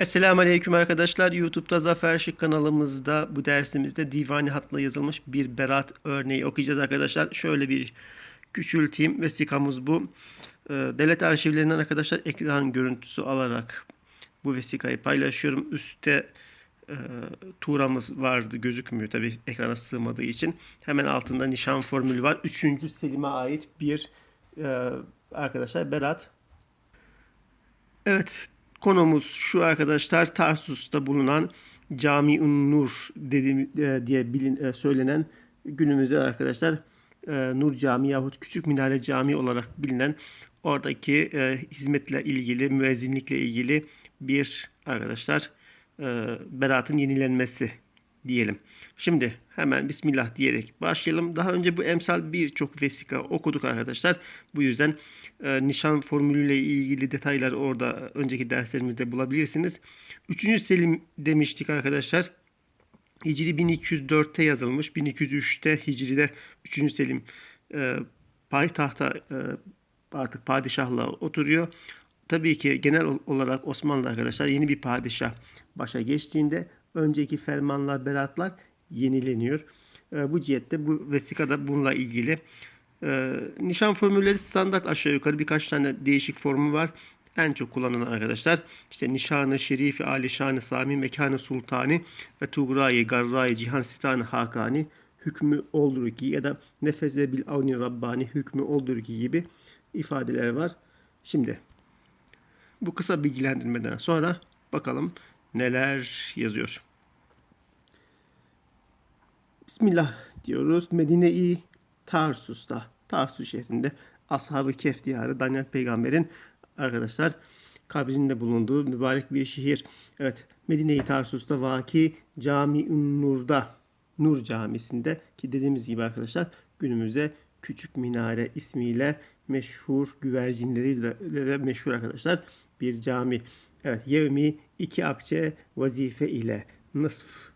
Esselamu Aleyküm arkadaşlar. YouTube'da Zafer Şık kanalımızda bu dersimizde divani hatla yazılmış bir berat örneği okuyacağız arkadaşlar. Şöyle bir küçülteyim. Vesikamız bu. Ee, Devlet arşivlerinden arkadaşlar ekran görüntüsü alarak bu vesikayı paylaşıyorum. Üstte e, tuğramız vardı gözükmüyor tabi ekrana sığmadığı için. Hemen altında nişan formülü var. Üçüncü Selim'e ait bir e, arkadaşlar berat Evet, konumuz şu arkadaşlar Tarsus'ta bulunan Cami-ün Nur dediğim, e, diye bilin, e, söylenen günümüzde arkadaşlar e, Nur Cami yahut Küçük Minare Cami olarak bilinen oradaki e, hizmetle ilgili, müezzinlikle ilgili bir arkadaşlar e, beratın yenilenmesi diyelim. Şimdi hemen Bismillah diyerek başlayalım. Daha önce bu emsal birçok vesika okuduk arkadaşlar. Bu yüzden e, nişan formülüyle ilgili detayları orada önceki derslerimizde bulabilirsiniz. 3. Selim demiştik arkadaşlar. Hicri 1204'te yazılmış. 1203'te Hicri'de 3. Selim e, payitahta e, artık padişahla oturuyor. Tabii ki genel olarak Osmanlı arkadaşlar yeni bir padişah başa geçtiğinde önceki fermanlar, beratlar yenileniyor. E, bu cihette bu vesikada bununla ilgili e, nişan formülleri standart aşağı yukarı birkaç tane değişik formu var. En çok kullanılan arkadaşlar işte nişanı, şerifi, alişanı, sami, mekanı, sultani ve tuğrayı, garrayı, cihan sitanı, hakani hükmü olur ki ya da nefeze bil avni rabbani hükmü olur ki gibi ifadeler var. Şimdi bu kısa bilgilendirmeden sonra bakalım neler yazıyor. Bismillah diyoruz. Medine-i Tarsus'ta, Tarsus şehrinde Ashab-ı Kehf diyarı Daniel peygamberin arkadaşlar kabrinde bulunduğu mübarek bir şehir. Evet, Medine-i Tarsus'ta vaki Cami-ün Nur'da, Nur Camisi'nde ki dediğimiz gibi arkadaşlar günümüzde Küçük Minare ismiyle meşhur güvercinleriyle de meşhur arkadaşlar bir cami. Evet, yevmi iki akçe vazife ile nısf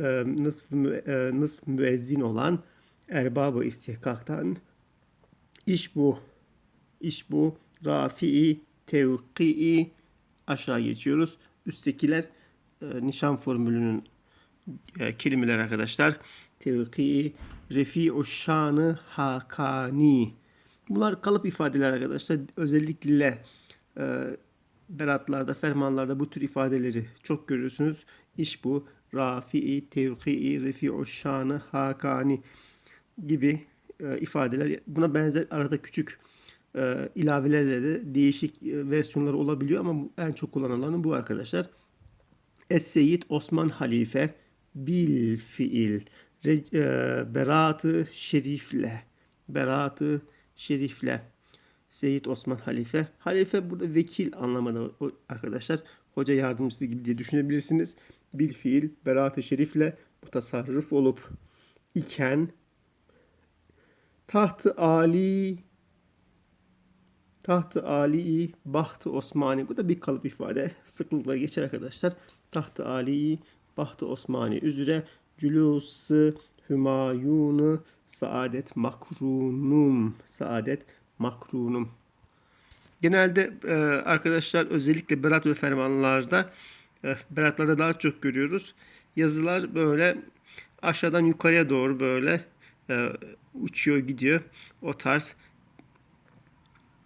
e, nısf, e, nısf müezzin olan erbabı istihkaktan iş bu. iş bu. Rafi'i tevki'i aşağı geçiyoruz. Üsttekiler e, nişan formülünün e, kelimeler arkadaşlar. Tevki'i, refi'u şanı hakani. Bunlar kalıp ifadeler arkadaşlar. Özellikle e, beratlarda, fermanlarda bu tür ifadeleri çok görürsünüz. İş bu. Rafi'i, tevki'i, refi'u şanı, hakani gibi e, ifadeler. Buna benzer arada küçük e, ilavelerle de değişik e, versiyonlar olabiliyor ama en çok kullanılanı bu arkadaşlar. Es-Seyyid Osman Halife bil fiil e, beratı şerifle beratı şerifle Seyyid Osman Halife. Halife burada vekil anlamında arkadaşlar. Hoca yardımcısı gibi diye düşünebilirsiniz. Bil fiil berat-ı şerifle mutasarrıf olup iken tahtı Ali tahtı Ali bahtı Osmani. Bu da bir kalıp ifade. Sıklıkla geçer arkadaşlar. Tahtı Ali bahtı Osmani üzere cülûs hümayunu saadet makrunum saadet makrunum. Genelde e, arkadaşlar özellikle berat ve fermanlarda e, beratlarda daha çok görüyoruz. Yazılar böyle aşağıdan yukarıya doğru böyle e, uçuyor gidiyor. O tarz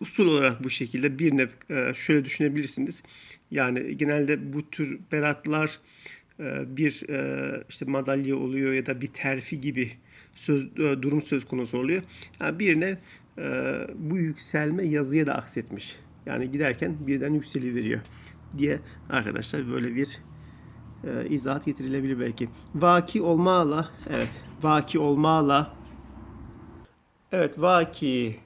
usul olarak bu şekilde bir nev e, şöyle düşünebilirsiniz. Yani genelde bu tür beratlar e, bir e, işte madalya oluyor ya da bir terfi gibi söz e, durum söz konusu oluyor. Yani birine bu yükselme yazıya da aksetmiş. Yani giderken birden yükseliyor diye arkadaşlar böyle bir e, izahat getirilebilir belki. Vaki olmala, evet, vaki olmala, evet, vaki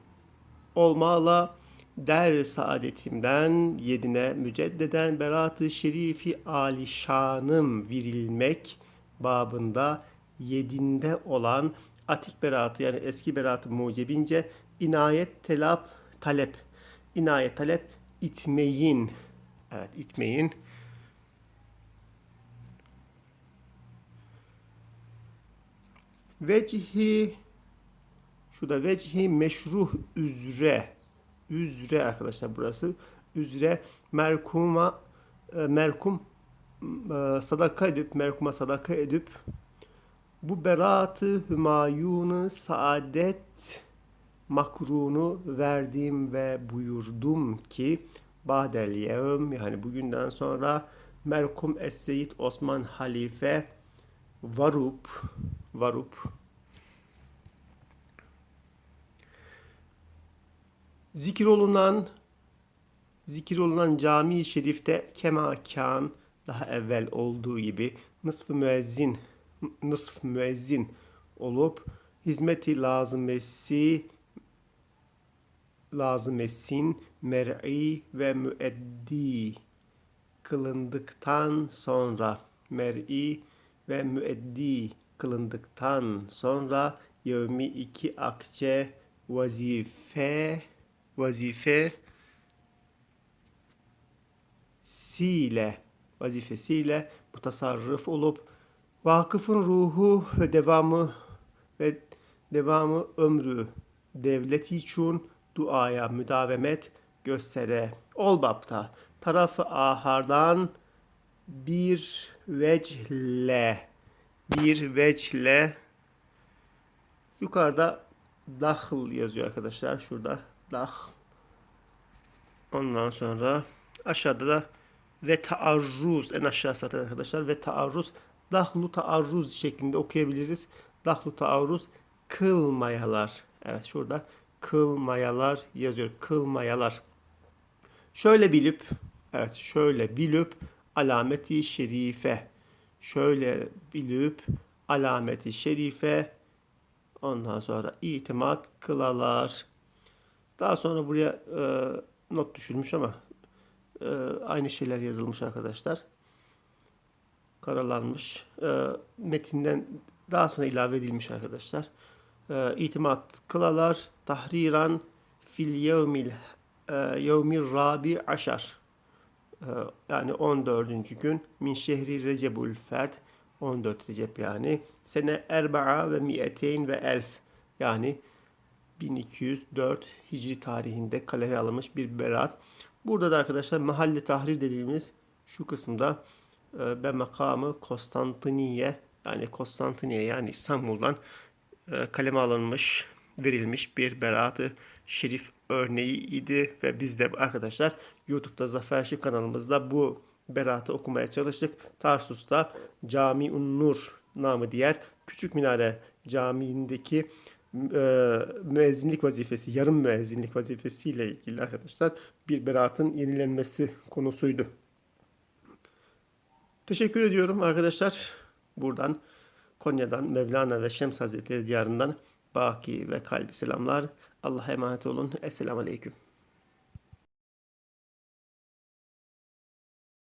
olmala der saadetimden yedine müceddeden beratı şerifi alişanım virilmek babında yedinde olan atik beratı yani eski beratı mucebince inayet telap talep. İnayet talep itmeyin. Evet itmeyin. Vecihi şu da vecihi meşruh üzre. Üzre arkadaşlar burası. Üzre merkuma e, merkum e, sadaka edip, merkuma sadaka edip bu beratı hümayunu saadet makrunu verdim ve buyurdum ki Badel yevm yani bugünden sonra merkum Es-Seyyid Osman Halife varup varup zikir olunan zikir olunan cami-i şerifte kemakan daha evvel olduğu gibi nısf-ı müezzin nısf müezzin olup hizmeti lazımesi lazımesin mer'i ve müeddi kılındıktan sonra mer'i ve müeddi kılındıktan sonra yevmi iki akçe vazife vazife siyle vazifesiyle mutasarrıf olup vakıfın ruhu ve devamı ve devamı ömrü devleti için duaya müdavemet göstere. Ol bapta tarafı ahardan bir vecle bir vecle yukarıda dahl yazıyor arkadaşlar. Şurada dahl. Ondan sonra aşağıda da ve taarruz en aşağı satır arkadaşlar ve taarruz dahlu taarruz şeklinde okuyabiliriz. Dahlu taarruz kılmayalar. Evet şurada kılmayalar yazıyor. Kılmayalar. Şöyle bilip evet şöyle bilip alameti şerife şöyle bilip alameti şerife ondan sonra itimat kılalar. Daha sonra buraya e, not düşülmüş ama e, aynı şeyler yazılmış arkadaşlar. Karalanmış. E, metinden daha sonra ilave edilmiş arkadaşlar. E, itimat kılalar tahriran fil yevmil e, yevmil rabi aşar. E, yani 14. gün min şehri Recebul Ferd 14 Recep yani sene erba'a ve mi'eteyn ve elf yani 1204 Hicri tarihinde kaleme alınmış bir berat. Burada da arkadaşlar mahalle tahrir dediğimiz şu kısımda ve makamı Konstantiniye yani Konstantiniye yani İstanbul'dan e, kaleme alınmış verilmiş bir beratı şerif örneği idi ve biz de arkadaşlar YouTube'da Zafer Şık kanalımızda bu beratı okumaya çalıştık. Tarsus'ta Cami-un Nur namı diğer Küçük Minare Camii'ndeki e, müezzinlik vazifesi, yarım müezzinlik vazifesiyle ilgili arkadaşlar bir beratın yenilenmesi konusuydu. Teşekkür ediyorum arkadaşlar. Buradan Konya'dan Mevlana ve Şems Hazretleri diyarından baki ve kalbi selamlar. Allah'a emanet olun. Esselamu Aleyküm.